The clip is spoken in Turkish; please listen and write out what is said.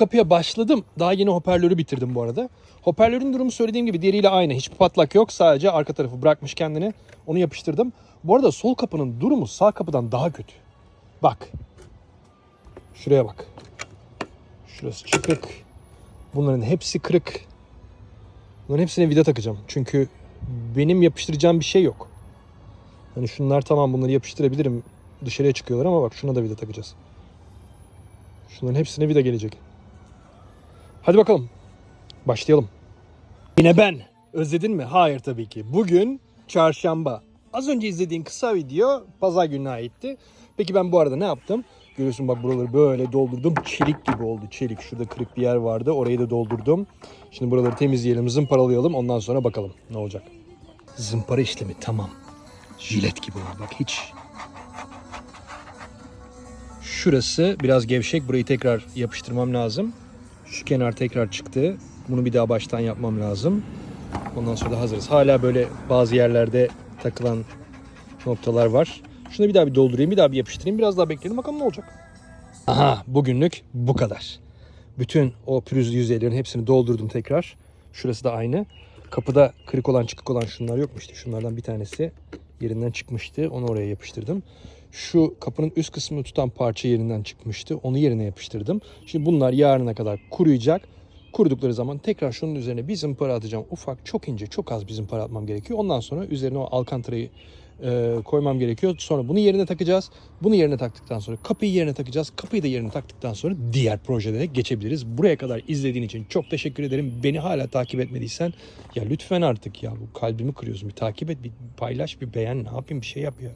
kapıya başladım. Daha yeni hoparlörü bitirdim bu arada. Hoparlörün durumu söylediğim gibi diğeriyle aynı. Hiçbir patlak yok. Sadece arka tarafı bırakmış kendini. Onu yapıştırdım. Bu arada sol kapının durumu sağ kapıdan daha kötü. Bak. Şuraya bak. Şurası çıkık. Bunların hepsi kırık. Bunların hepsine vida takacağım. Çünkü benim yapıştıracağım bir şey yok. Hani şunlar tamam bunları yapıştırabilirim. Dışarıya çıkıyorlar ama bak şuna da vida takacağız. Şunların hepsine vida gelecek. Hadi bakalım. Başlayalım. Yine ben. Özledin mi? Hayır tabii ki. Bugün çarşamba. Az önce izlediğin kısa video pazar gününe aitti. Peki ben bu arada ne yaptım? Görüyorsun bak buraları böyle doldurdum. Çelik gibi oldu. Çelik. Şurada kırık bir yer vardı. Orayı da doldurdum. Şimdi buraları temizleyelim, zımparalayalım. Ondan sonra bakalım ne olacak. Zımpara işlemi tamam. Jilet gibi oldu. Bak hiç Şurası biraz gevşek. Burayı tekrar yapıştırmam lazım. Şu kenar tekrar çıktı. Bunu bir daha baştan yapmam lazım. Ondan sonra da hazırız. Hala böyle bazı yerlerde takılan noktalar var. Şunu bir daha bir doldurayım, bir daha bir yapıştırayım. Biraz daha bekleyelim bakalım ne olacak. Aha bugünlük bu kadar. Bütün o pürüzlü yüzeylerin hepsini doldurdum tekrar. Şurası da aynı. Kapıda kırık olan çıkık olan şunlar yok. Şunlardan bir tanesi yerinden çıkmıştı. Onu oraya yapıştırdım. Şu kapının üst kısmını tutan parça yerinden çıkmıştı. Onu yerine yapıştırdım. Şimdi bunlar yarına kadar kuruyacak. Kurudukları zaman tekrar şunun üzerine bir zımpara atacağım. Ufak, çok ince, çok az bir zımpara atmam gerekiyor. Ondan sonra üzerine o alkantarayı e, koymam gerekiyor. Sonra bunu yerine takacağız. Bunu yerine taktıktan sonra kapıyı yerine takacağız. Kapıyı da yerine taktıktan sonra diğer projelere geçebiliriz. Buraya kadar izlediğin için çok teşekkür ederim. Beni hala takip etmediysen ya lütfen artık ya bu kalbimi kırıyorsun. Bir takip et, bir paylaş, bir beğen. Ne yapayım bir şey yap ya.